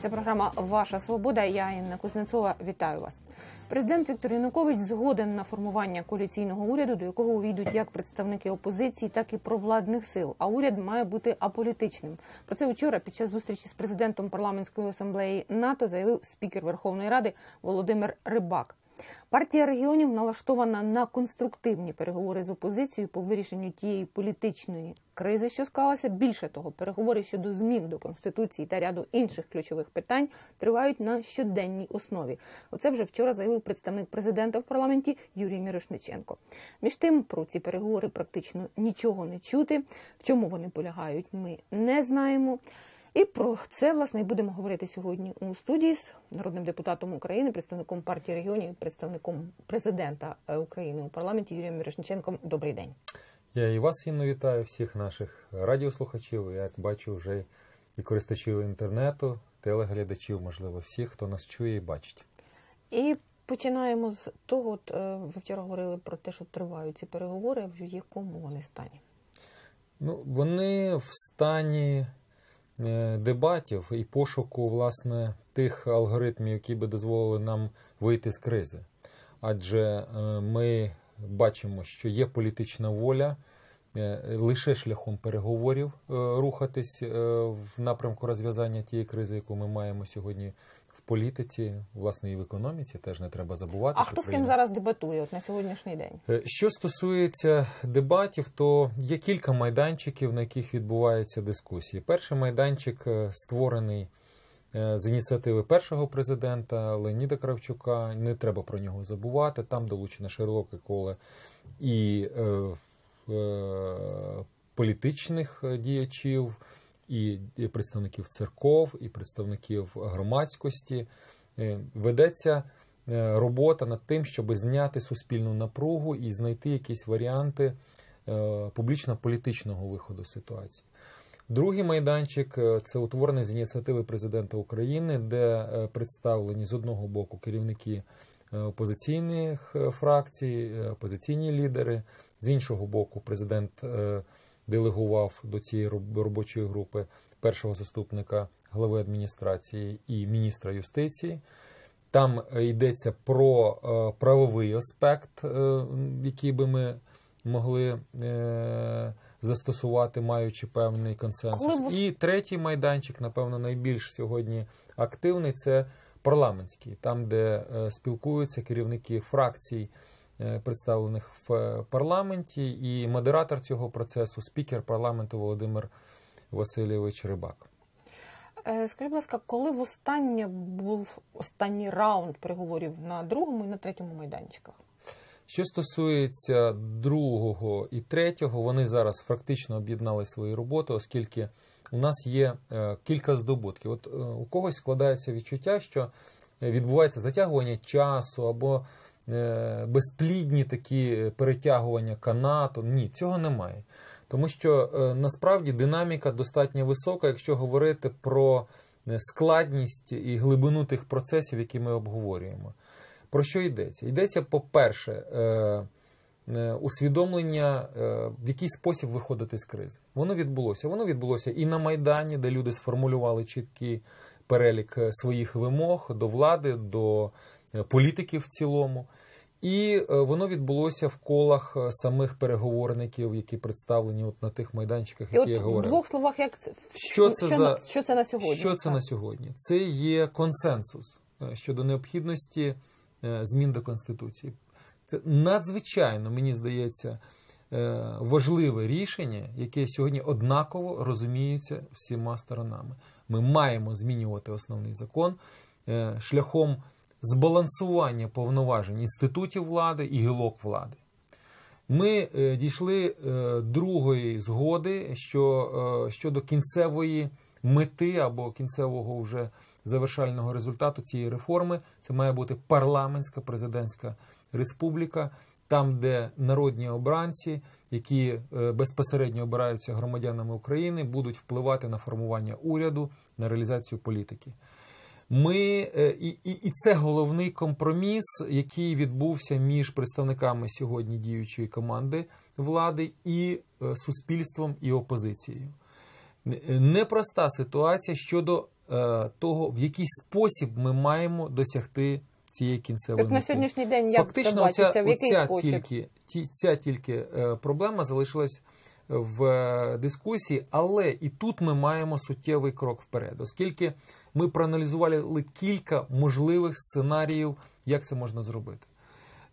Це програма Ваша Свобода. Я Інна Кузнецова. Вітаю вас. Президент Віктор Янукович згоден на формування коаліційного уряду, до якого увійдуть як представники опозиції, так і провладних сил. А уряд має бути аполітичним. Про це вчора під час зустрічі з президентом парламентської асамблеї НАТО заявив спікер Верховної Ради Володимир Рибак. Партія регіонів налаштована на конструктивні переговори з опозицією по вирішенню тієї політичної кризи, що склалася. Більше того, переговори щодо змін до конституції та ряду інших ключових питань тривають на щоденній основі. Оце вже вчора заявив представник президента в парламенті Юрій Мірошниченко. Між тим про ці переговори практично нічого не чути. В чому вони полягають, ми не знаємо. І про це власне і будемо говорити сьогодні у студії з народним депутатом України, представником партії регіонів, представником президента України у парламенті Юрієм Мірошниченком. Добрий день. Я і вас Інно, вітаю, всіх наших радіослухачів. Як бачу, вже і користувачів інтернету, телеглядачів, можливо, всіх, хто нас чує і бачить. І починаємо з того, от, ви вчора говорили про те, що тривають ці переговори. В якому вони стані? Ну, вони в стані дебатів і пошуку власне тих алгоритмів, які би дозволили нам вийти з кризи. Адже ми бачимо, що є політична воля лише шляхом переговорів рухатись в напрямку розв'язання тієї кризи, яку ми маємо сьогодні. Політиці, власне, і в економіці теж не треба забувати. А хто з ким зараз дебатує от на сьогоднішній день? Що стосується дебатів, то є кілька майданчиків, на яких відбуваються дискусії. Перший майданчик створений з ініціативи першого президента Леоніда Кравчука. Не треба про нього забувати. Там долучено широке коло і е, е, політичних діячів і представників церков, і представників громадськості. Ведеться робота над тим, щоб зняти суспільну напругу і знайти якісь варіанти публічно-політичного виходу ситуації. Другий майданчик це утворений з ініціативи президента України, де представлені з одного боку керівники опозиційних фракцій, опозиційні лідери, з іншого боку, президент делегував до цієї робочої групи першого заступника глави адміністрації і міністра юстиції. Там йдеться про правовий аспект, який би ми могли застосувати, маючи певний консенсус. Коли... І третій майданчик, напевно, найбільш сьогодні активний це парламентський, там, де спілкуються керівники фракцій представлених в парламенті, і модератор цього процесу, спікер парламенту Володимир Васильович Рибак. Скажіть, будь ласка, коли востаннє був останній раунд переговорів на другому і на третьому майданчиках? Що стосується другого і третього, вони зараз фактично об'єднали свої роботи, оскільки у нас є кілька здобутків. От у когось складається відчуття, що відбувається затягування часу або безплідні такі перетягування канату. Ні, цього немає. Тому що насправді динаміка достатньо висока, якщо говорити про складність і глибину тих процесів, які ми обговорюємо. Про що йдеться? Йдеться, по-перше, усвідомлення, в який спосіб виходити з кризи. Воно відбулося. Воно відбулося і на Майдані, де люди сформулювали чіткий перелік своїх вимог до влади, до політиків в цілому. І воно відбулося в колах самих переговорників, які представлені от на тих майданчиках, які і я от говорив. В двох словах, як що це що, за що це на сьогодні? Що це так. на сьогодні? Це є консенсус щодо необхідності змін до конституції. Це надзвичайно мені здається важливе рішення, яке сьогодні однаково розуміється всіма сторонами. Ми маємо змінювати основний закон шляхом збалансування повноважень інститутів влади і гілок влади. Ми дійшли другої згоди що, щодо кінцевої мети або кінцевого вже завершального результату цієї реформи. Це має бути парламентська президентська республіка, там, де народні обранці, які безпосередньо обираються громадянами України, будуть впливати на формування уряду, на реалізацію політики. Ми і, і, і це головний компроміс, який відбувся між представниками сьогодні діючої команди влади і суспільством і опозицією. непроста ситуація щодо е, того, в який спосіб ми маємо досягти цієї кінцевої Так на сьогоднішній день як Фактично, це бачиться, оця, в який оця спосіб? тільки ті, ця тільки е, проблема залишилась в е, дискусії, але і тут ми маємо суттєвий крок вперед, оскільки ми проаналізували кілька можливих сценаріїв, як це можна зробити.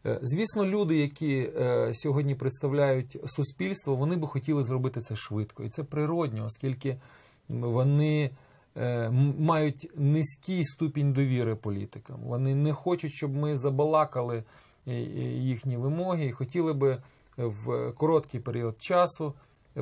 Е, Звісно, люди, які е, сьогодні представляють суспільство, вони би хотіли зробити це швидко, і це природньо, оскільки вони е, мають низький ступінь довіри політикам. Вони не хочуть, щоб ми забалакали їхні вимоги і хотіли би в короткий період часу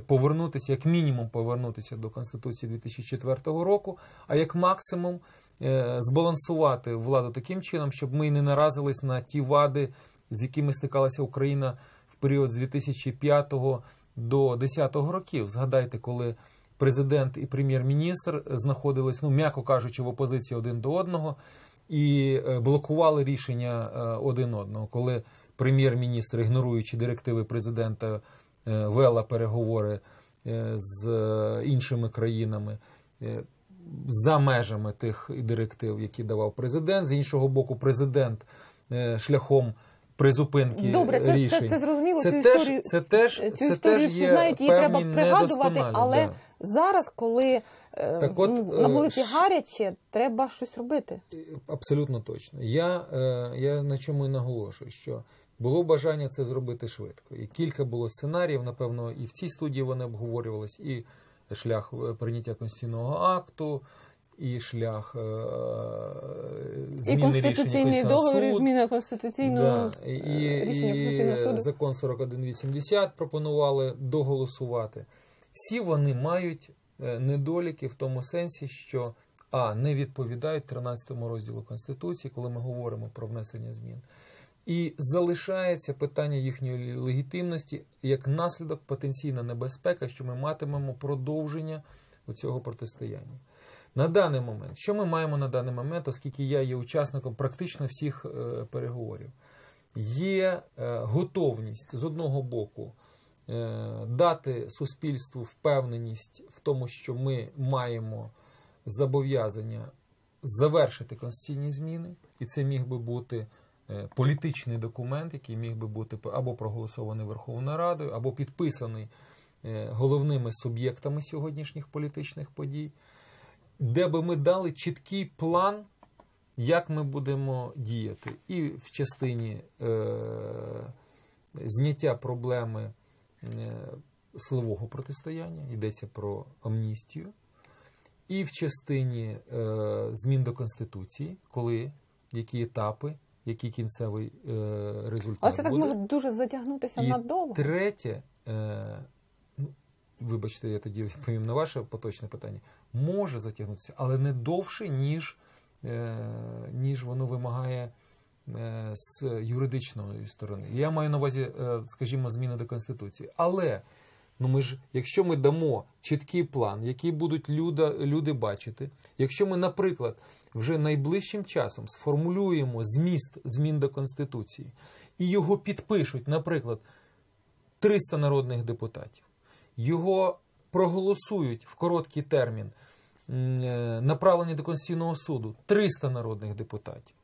повернутися, як мінімум, повернутися до Конституції 2004 року, а як максимум е, збалансувати владу таким чином, щоб ми не наразились на ті вади, з якими стикалася Україна в період з 2005 до 2010 років. Згадайте, коли президент і прем'єр-міністр знаходились, ну м'яко кажучи, в опозиції один до одного і е, блокували рішення е, один одного, коли прем'єр-міністр, ігноруючи директиви президента, вела переговори е, з е, іншими країнами. е, За межами тих директив, які давав президент, з іншого боку, президент е, шляхом призупинки Добре, це, рішень. це, це зрозуміло. Це цю теж, історію, це теж, цю це теж є знають, її треба пригадувати, але да. зараз, коли е, Так от, ну, на е, вулиці ш- гаряче, треба щось робити. Абсолютно точно. Я, е, я на чому і наголошую, що було бажання це зробити швидко. І кілька було сценаріїв, напевно, і в цій студії вони обговорювались, і шлях е, прийняття конституційного акту, і шлях е, І зміни рішення конституційний договір, і зміна конституційного Да, і, е, рішення Конституційного і суду. закон 4180 пропонували доголосувати. Всі вони мають е, недоліки в тому сенсі, що а не відповідають 13 розділу Конституції, коли ми говоримо про внесення змін. І залишається питання їхньої легітимності як наслідок потенційна небезпека, що ми матимемо продовження цього протистояння. На даний момент, що ми маємо на даний момент, оскільки я є учасником практично всіх е, переговорів, є е, готовність з одного боку е, дати суспільству впевненість в тому, що ми маємо зобов'язання завершити конституційні зміни, і це міг би бути політичний документ, який міг би бути або проголосований Верховною Радою, або підписаний е, головними суб'єктами сьогоднішніх політичних подій, де би ми дали чіткий план, як ми будемо діяти, і в частині е, зняття проблеми е, силового протистояння, йдеться про амністію, і в частині е, змін до Конституції, коли які етапи, який кінцевий е, результат. Але це так буде. може дуже затягнутися І надовго. Третє, е, ну, вибачте, я тоді відповім на ваше поточне питання, може затягнутися, але не довше, ніж, е, ніж воно вимагає е, з юридичної сторони. Я маю на увазі, е, скажімо, зміни до Конституції. Але ну ми ж, якщо ми дамо чіткий план, який будуть люди, люди бачити, якщо ми, наприклад, вже найближчим часом сформулюємо зміст змін до Конституції і його підпишуть, наприклад, 300 народних депутатів, його проголосують в короткий термін, е, направлені до Конституційного суду 300 народних депутатів.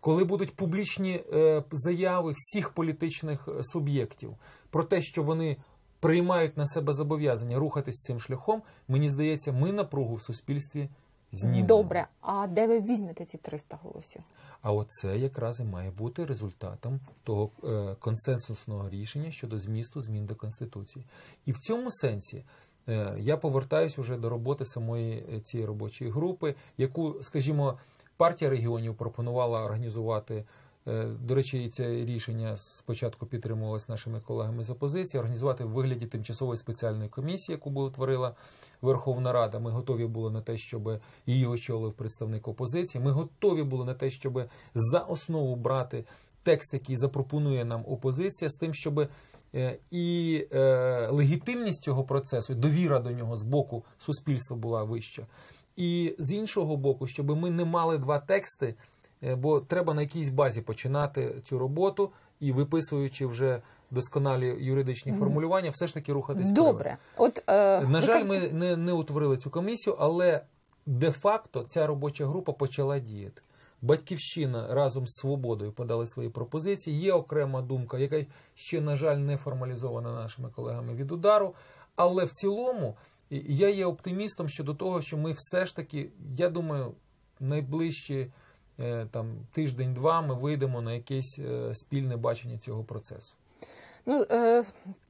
Коли будуть публічні е, заяви всіх політичних е, суб'єктів про те, що вони приймають на себе зобов'язання рухатись цим шляхом, мені здається, ми напругу в суспільстві знімемо. Добре, а де ви візьмете ці 300 голосів? А оце якраз і має бути результатом того е, консенсусного рішення щодо змісту змін до Конституції. І в цьому сенсі е, я повертаюся вже до роботи самої е, цієї робочої групи, яку, скажімо, партія регіонів пропонувала організувати. Е, До речі, це рішення спочатку підтримувалось нашими колегами з опозиції, організувати в вигляді тимчасової спеціальної комісії, яку би утворила Верховна Рада. Ми готові були на те, щоб її очолив представник опозиції. Ми готові були на те, щоб за основу брати текст, який запропонує нам опозиція, з тим, щоб е, і е, легітимність цього процесу, довіра до нього з боку суспільства була вища. І з іншого боку, щоб ми не мали два тексти, бо треба на якійсь базі починати цю роботу і виписуючи вже досконалі юридичні формулювання, все ж таки рухатись. Добре. От, е, На жаль, кажете- ми не, не утворили цю комісію, але де-факто ця робоча група почала діяти. Батьківщина разом з свободою подали свої пропозиції. Є окрема думка, яка ще, на жаль, не формалізована нашими колегами від удару. Але в цілому я є оптимістом щодо того, що ми все ж таки, я думаю, найближчі е, там тиждень-два ми вийдемо на якесь е, спільне бачення цього процесу. Ну, е,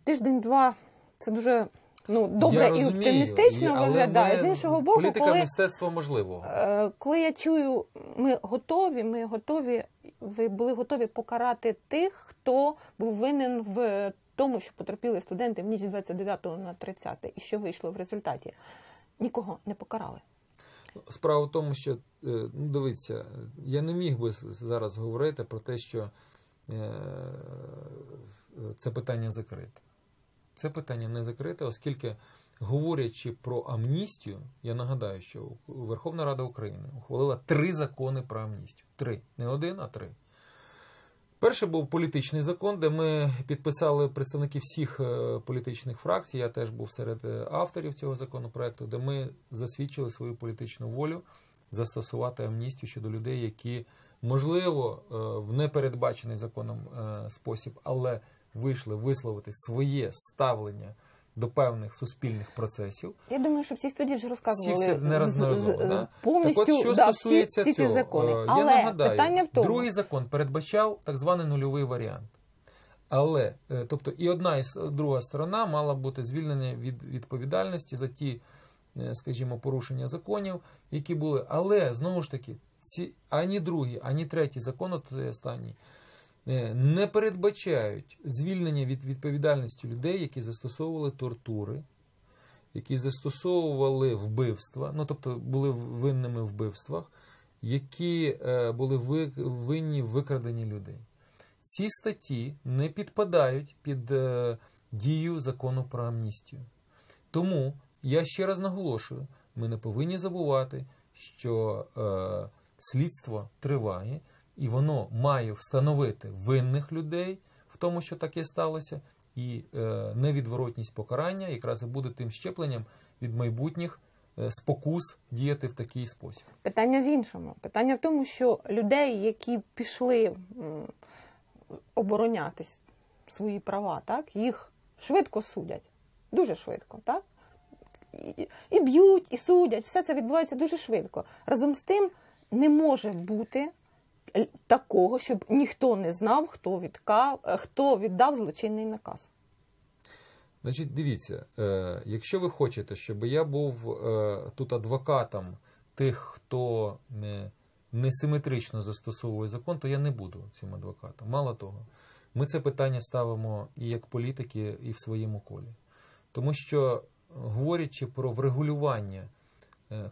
тиждень-два це дуже ну, добре я і розумію, оптимістично і- виглядає. ми- З іншого боку, політика коли, мистецтво можливого. е, коли я чую, ми готові, ми готові, ви були готові покарати тих, хто був винен в тому, що потерпіли студенти в ніч з 29 на 30, і що вийшло в результаті. Нікого не покарали. Справа в тому, що е, ну, дивіться, я не міг би зараз говорити про те, що е, це питання закрите. Це питання не закрите, оскільки, говорячи про амністію, я нагадаю, що Верховна Рада України ухвалила три закони про амністію. Три. Не один, а три. Перший був політичний закон, де ми підписали представники всіх е, політичних фракцій. Я теж був серед е, авторів цього законопроекту, де ми засвідчили свою політичну волю застосувати амністію щодо людей, які, можливо, е, в непередбачений законом спосіб, але вийшли висловити своє ставлення до певних суспільних процесів. Я думаю, що в цій студії вже розказували Всі все з- да? повністю так от, що да, стосується всі, всі цього, закони. е, Але я нагадаю, питання в тому, другий закон передбачав так званий нульовий варіант. Але, е, тобто, і одна і друга сторона мала бути звільнена від відповідальності за ті, е, скажімо, порушення законів, які були. Але знову ж таки, ці ані другий, ані третій закон, от останній, не передбачають звільнення від відповідальності людей, які застосовували тортури, які застосовували вбивства, ну тобто були винними в вбивствах, які е, були винні в викраденні людей. Ці статті не підпадають під е, дію закону про амністію. Тому я ще раз наголошую: ми не повинні забувати, що е, слідство триває, і воно має встановити винних людей в тому, що таке сталося, і е, невідворотність покарання якраз і буде тим щепленням від майбутніх е, спокус діяти в такий спосіб. Питання в іншому. Питання в тому, що людей, які пішли оборонятись свої права, так, їх швидко судять. Дуже швидко, так? І, і б'ють, і судять. Все це відбувається дуже швидко. Разом з тим не може бути такого, щоб ніхто не знав, хто відкав, е, хто віддав злочинний наказ. Значить, дивіться, е, якщо ви хочете, щоб я був е, тут адвокатом тих, хто не, несиметрично застосовує закон, то я не буду цим адвокатом. Мало того, ми це питання ставимо і як політики, і в своєму колі. Тому що, говорячи про врегулювання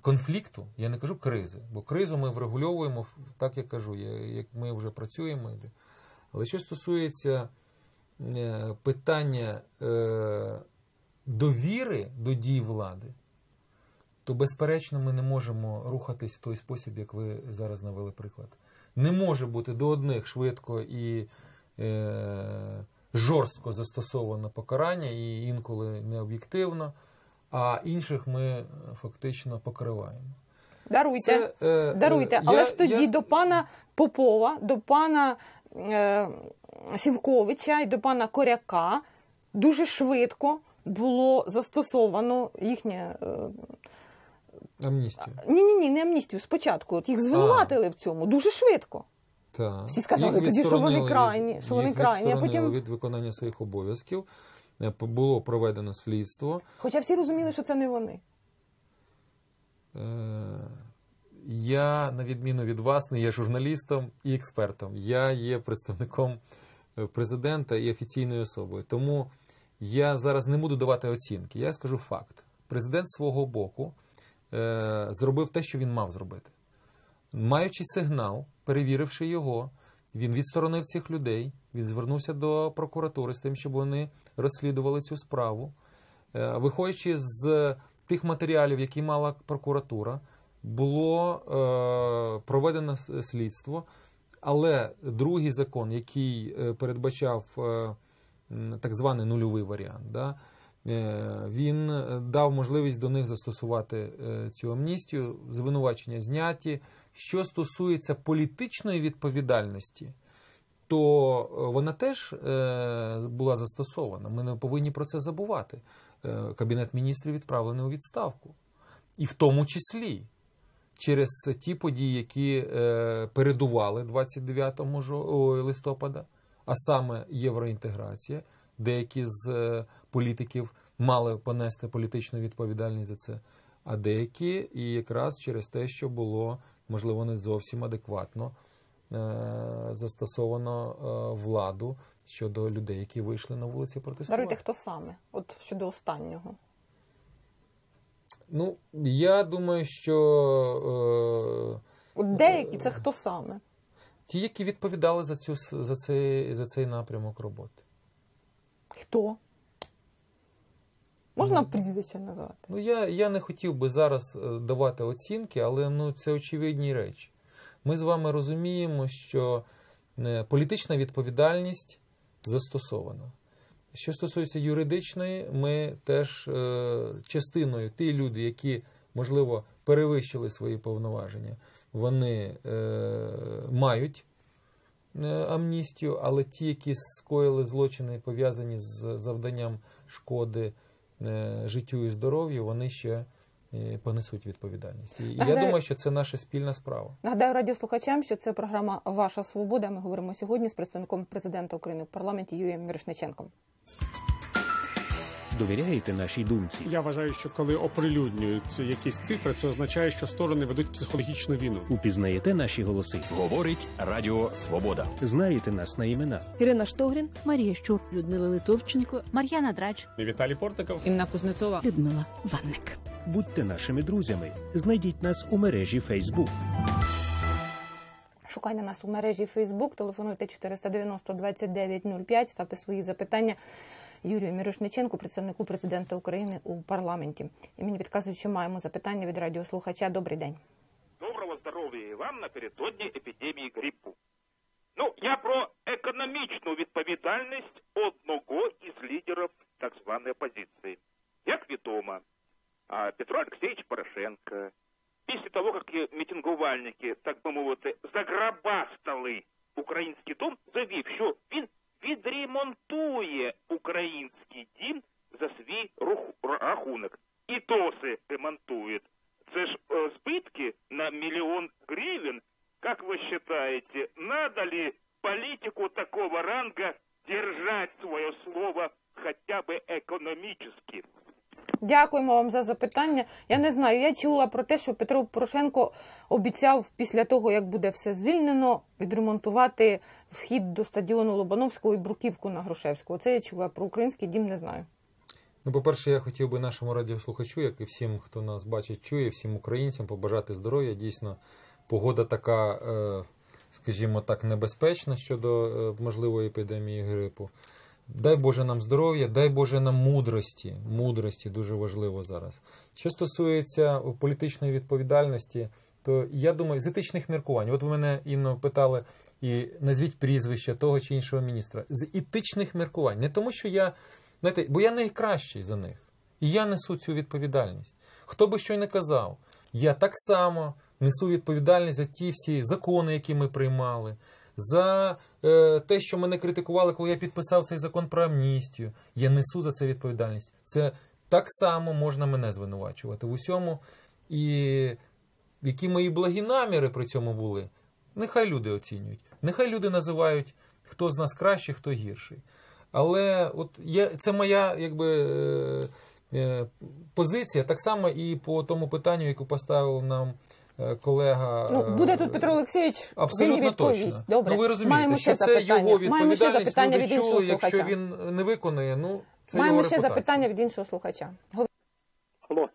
конфлікту, я не кажу кризи, бо кризу ми врегульовуємо, так як кажу, як ми вже працюємо. Але що стосується е, питання е, довіри до дій влади, то безперечно ми не можемо рухатись в той спосіб, як ви зараз навели приклад. Не може бути до одних швидко і е, жорстко застосовано покарання, і інколи необ'єктивно, а інших ми е, фактично покриваємо. Даруйте. Це, е, Даруйте, е, але я- ж тоді я- до пана Попова, до пана е, Сівковича і до пана Коряка дуже швидко було застосовано їхнє. Е, амністію. ні, ні, ні, не амністію. Спочатку от їх звинуватили в цьому дуже швидко. Так. Всі сказали Їх тоді, що вони крайні, що вони крайні, а потім- від виконання своїх обов'язків. Е, Було проведено слідство. Хоча всі розуміли, що це не вони. Е, Я, на відміну від вас, не є журналістом і експертом. Я є представником е, президента і офіційною особою. Тому я зараз не буду давати оцінки. Я скажу факт. Президент свого боку зробив те, що він мав зробити. Маючи сигнал, перевіривши його, він відсторонив цих людей, він звернувся до прокуратури з тим, щоб вони розслідували цю справу. Е, Виходячи з тих матеріалів, які мала прокуратура, було е, проведено слідство. Але другий закон, який е, передбачав так званий нульовий варіант. Да? Е, Він е, дав можливість до них застосувати е, цю амністію, звинувачення зняті. Що стосується політичної відповідальності, то вона теж була застосована. Ми не повинні про це забувати. Кабінет міністрів відправлений у відставку. І в тому числі через ті події, які передували 29 жо- ой, листопада, а саме євроінтеграція. Деякі з е, політиків мали понести політичну відповідальність за це, а деякі і якраз через те, що було можливо не зовсім адекватно е, застосовано е, владу щодо людей, які вийшли на вулиці протестувати. Даруйте, хто саме? От щодо останнього. Ну, я думаю, що е, деякі це хто саме? ті, які відповідали за, цю, за, цей, за цей напрямок роботи. Хто? Можна прізвище назвати? Ну, я, я не хотів би зараз е, давати оцінки, але ну, це очевидні речі. Ми з вами розуміємо, що е, політична відповідальність застосована. Що стосується юридичної, ми теж е, частиною ті люди, які, можливо, перевищили свої повноваження, вони е, мають амністію, але ті, які скоїли злочини, пов'язані з завданням шкоди е, життю і здоров'ю, вони ще е, понесуть відповідальність. І я думаю, що це наша спільна справа. Нагадаю радіослухачам, що це програма Ваша Свобода. Ми говоримо сьогодні з представником президента України в парламенті Юрієм Мірошниченком. Довіряєте нашій думці? Я вважаю, що коли оприлюднюють якісь цифри, це означає, що сторони ведуть психологічну війну. Упізнаєте наші голоси? Говорить Радіо Свобода. Знаєте нас на імена? Ірина Штогрін, Марія Щур, Людмила Литовченко, Мар'яна Драч, Віталій Портников. Інна Кузнецова. Людмила Ванник. Будьте нашими друзями. Знайдіть нас у мережі Фейсбук. Шукайте нас у мережі Facebook, телефонуйте 490 2905, ставте свої запитання Юрію Мірошниченку, представнику президента України у парламенті. І мені підказують, що маємо запитання від радіослухача. Добрий день. Доброго здоров'я і вам напередодні епідемії грипу. Ну, я про економічну відповідальність одного із лідерів так званої опозиції. Як відомо, Петро Олексійович Порошенко після того, як мітингувальники, так би мовити, заграбастали український дом, завів, що він відремонтує український дім за свій рух- рахунок. І досі ремонтує. Це ж э, сбытки на миллион гривен. Как вы считаете, надо ли политику такого ранга держать свое слово хотя бы экономически? Дякуємо вам за запитання. Я не знаю. Я чула про те, що Петро Порошенко обіцяв після того, як буде все звільнено, відремонтувати вхід до стадіону Лобановського і Бруківку на Грушевського. Це я чула про український дім. Не знаю. Ну, по-перше, я хотів би нашому радіослухачу, як і всім, хто нас бачить, чує, всім українцям побажати здоров'я. Дійсно, погода така, е, скажімо так, небезпечна щодо е, можливої епідемії грипу. Дай Боже нам здоров'я, дай Боже нам мудрості. Мудрості дуже важливо зараз. Що стосується політичної відповідальності, то я думаю, з етичних міркувань. От ви мене Інно питали і назвіть прізвище того чи іншого міністра. З етичних міркувань. Не тому, що я, знаєте, бо я найкращий за них. І я несу цю відповідальність. Хто би що й не казав, я так само несу відповідальність за ті всі закони, які ми приймали, за е, те, що мене критикували, коли я підписав цей закон про амністію. Я несу за це відповідальність. Це так само можна мене звинувачувати в усьому. І які мої благі наміри при цьому були, нехай люди оцінюють. Нехай люди називають, хто з нас кращий, хто гірший. Але от я, це моя якби, е, е, позиція, так само і по тому питанню, яке поставив нам колега. Ну буде е, тут Петро Олексійович. Абсолютно відповість. точно. Добре. Ну ви розумієте, Маємо що ще це запитання. його Маємо ще запитання Люди від іншого чули, якщо слухача. він не виконає, ну це Маємо його ще репутація. запитання від іншого слухача. Гов- Алло.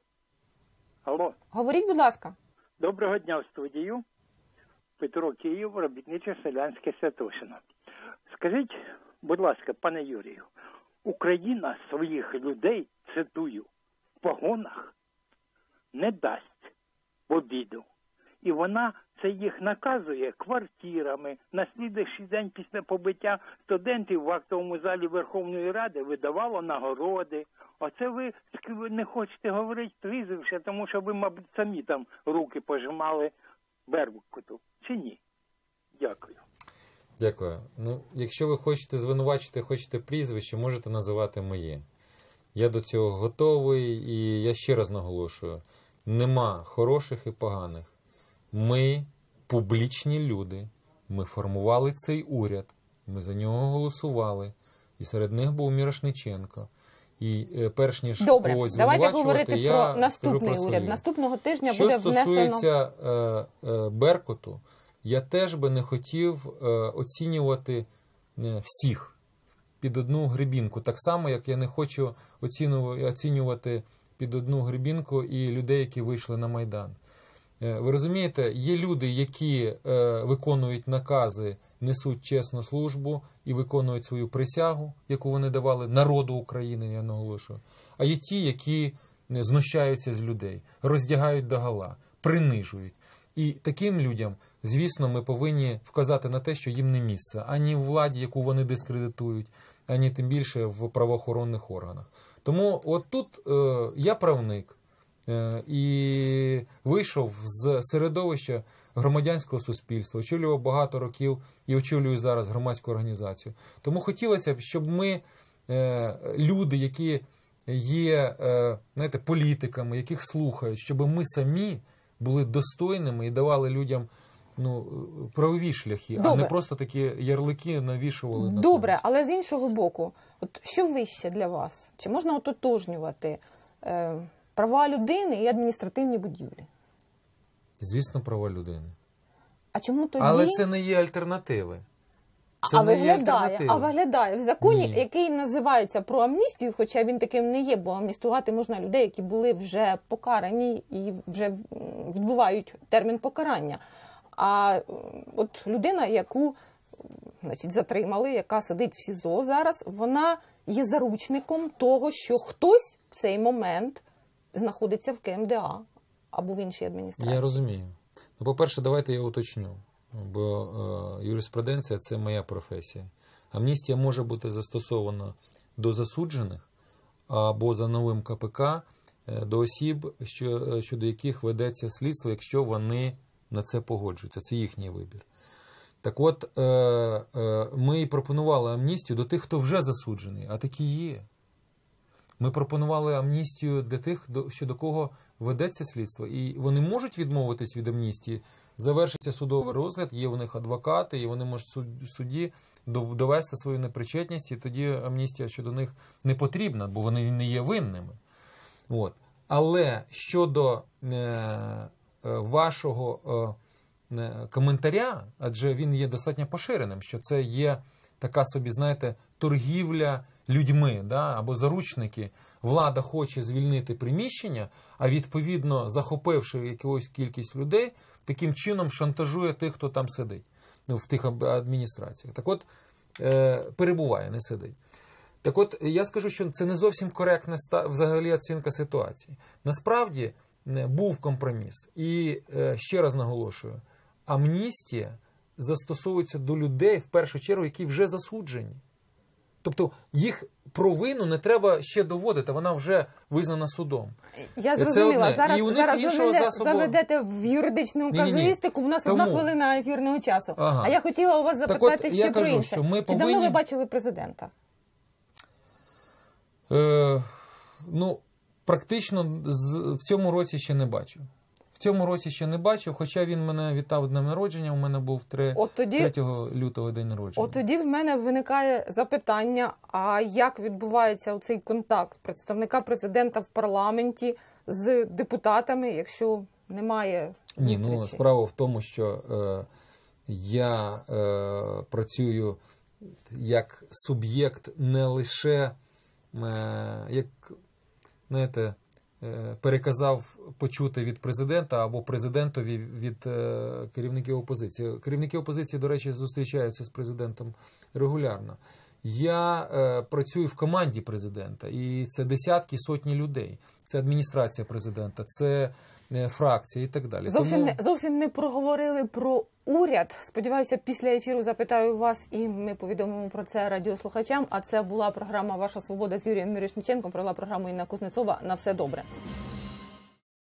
Алло. Говоріть, будь ласка. Доброго дня в студію. Петро Київ, робітниче селянське Святошино. Скажіть, будь ласка, пане Юрію, Україна своїх людей, цитую, в погонах не дасть в обіду. І вона це їх наказує квартирами. На слідуючий день після побиття студентів в актовому залі Верховної Ради видавало нагороди. Оце ви не хочете говорити прізвище, тому що ви, мабуть, самі там руки пожимали Беркуту. Чи ні? Дякую. Дякую. Ну, якщо ви хочете звинувачити, хочете прізвище, можете називати моє. Я до цього готовий, і я ще раз наголошую: нема хороших і поганих. Ми публічні люди. Ми формували цей уряд, ми за нього голосували, і серед них був Мірошниченко. І е, перш ніж Добре, когось давайте говорити я про наступний про уряд. Наступного тижня Що буде внесено. стосується е, е, Беркуту, я теж би не хотів е, оцінювати е, всіх під одну грибінку. Так само, як я не хочу оцінювати під одну грибінку і людей, які вийшли на Майдан. Е, Ви розумієте, є люди, які е, виконують накази, несуть чесну службу і виконують свою присягу, яку вони давали народу України, я наголошую. А є ті, які е, знущаються з людей, роздягають догола, принижують. І таким людям, звісно, ми повинні вказати на те, що їм не місце ані в владі, яку вони дискредитують, ані тим більше в правоохоронних органах. Тому от тут е, я правник і вийшов з середовища громадянського суспільства, очолював багато років і очолюю зараз громадську організацію. Тому хотілося б, щоб ми, е, люди, які є е, знаєте, політиками, яких слухають, щоб ми самі були достойними і давали людям ну, правові шляхи, а не просто такі ярлики навішували на Добре, але з іншого боку, от що вище для вас? Чи можна ототожнювати е, права людини і адміністративні будівлі? Звісно, права людини. А чому тоді? Але це не є альтернативи. Це а не виглядає, альтернативи. а виглядає в законі, Ні. який називається про амністію, хоча він таким не є, бо амністувати можна людей, які були вже покарані і вже відбувають термін покарання. А от людина, яку значить, затримали, яка сидить в СІЗО зараз, вона є заручником того, що хтось в цей момент знаходиться в КМДА або в іншій адміністрації. Я розумію. Ну, по-перше, давайте я уточню, бо е, юриспруденція це моя професія. Амністія може бути застосована до засуджених або за новим КПК е, до осіб, що, е, щодо яких ведеться слідство, якщо вони на це погоджуються. Це їхній вибір. Так от, е, е, ми пропонували амністію до тих, хто вже засуджений, а такі є. Ми пропонували амністію для тих, до- щодо кого ведеться слідство, і вони можуть відмовитись від амністії. Завершиться судовий розгляд, є у них адвокати, і вони можуть суд- суді довести свою непричетність, і тоді амністія щодо них не потрібна, бо вони не є винними. От. Але щодо е, е, вашого е, е, коментаря, адже він є достатньо поширеним, що це є така собі, знаєте, торгівля людьми да, або заручники. Влада хоче звільнити приміщення, а відповідно, захопивши якусь кількість людей, таким чином шантажує тих, хто там сидить ну, в тих адміністраціях. Так от, е, перебуває, не сидить. Так от я скажу, що це не зовсім коректна взагалі оцінка ситуації. Насправді е, був компроміс. І е, ще раз наголошую: амністія застосовується до людей в першу чергу, які вже засуджені. Тобто їх провину не треба ще доводити, вона вже визнана судом. Я зрозуміла. Зараз, І у них зараз іншого засобу- заведете в юридичну казуїстику. У нас одна хвилина ефірного часу. Ага. А я хотіла у вас Так запитати от, ще я про кажу, інше. що ми Чи давно ви бачили президента? Е, ну, практично в цьому році ще не бачив. Цьому році ще не бачив, хоча він мене вітав днем народження. У мене був 3, От тоді- 3 лютого день народження. От тоді в мене виникає запитання: а як відбувається цей контакт представника президента в парламенті з депутатами, якщо немає Ні, зустрічі? ну справа в тому, що е, я е, працюю як суб'єкт не лише е, як знаєте, переказав почути від президента або президентові від е, керівників опозиції. Керівники опозиції, до речі, зустрічаються з президентом регулярно. Я е, працюю в команді президента, і це десятки сотні людей. Це адміністрація президента, це е, фракція і так далі. Зовсім Тому- не зовсім не проговорили про уряд. Сподіваюся, після ефіру запитаю вас, і ми повідомимо про це радіослухачам. А це була програма Ваша свобода з Юрієм Мірошниченком. Провела програму Інна Кузнецова. На все добре.